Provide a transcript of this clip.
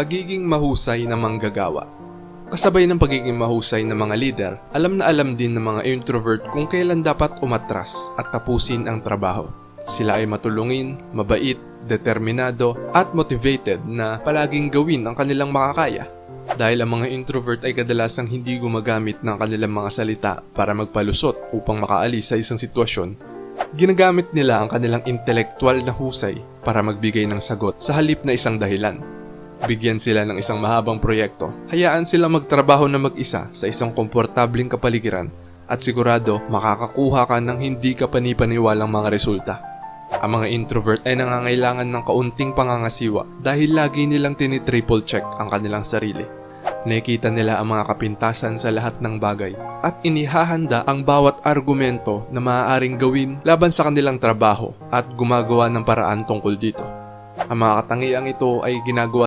pagiging mahusay na manggagawa. Kasabay ng pagiging mahusay na mga leader, alam na alam din ng mga introvert kung kailan dapat umatras at tapusin ang trabaho. Sila ay matulungin, mabait, determinado at motivated na palaging gawin ang kanilang makakaya. Dahil ang mga introvert ay kadalasang hindi gumagamit ng kanilang mga salita para magpalusot upang makaalis sa isang sitwasyon, ginagamit nila ang kanilang intelektual na husay para magbigay ng sagot sa halip na isang dahilan. Bigyan sila ng isang mahabang proyekto, hayaan sila magtrabaho na mag-isa sa isang komportabling kapaligiran at sigurado makakakuha ka ng hindi ka panipaniwalang mga resulta. Ang mga introvert ay nangangailangan ng kaunting pangangasiwa dahil lagi nilang tinitriple check ang kanilang sarili. Nakikita nila ang mga kapintasan sa lahat ng bagay at inihahanda ang bawat argumento na maaaring gawin laban sa kanilang trabaho at gumagawa ng paraan tungkol dito. Ang mga katangiang ito ay ginagawa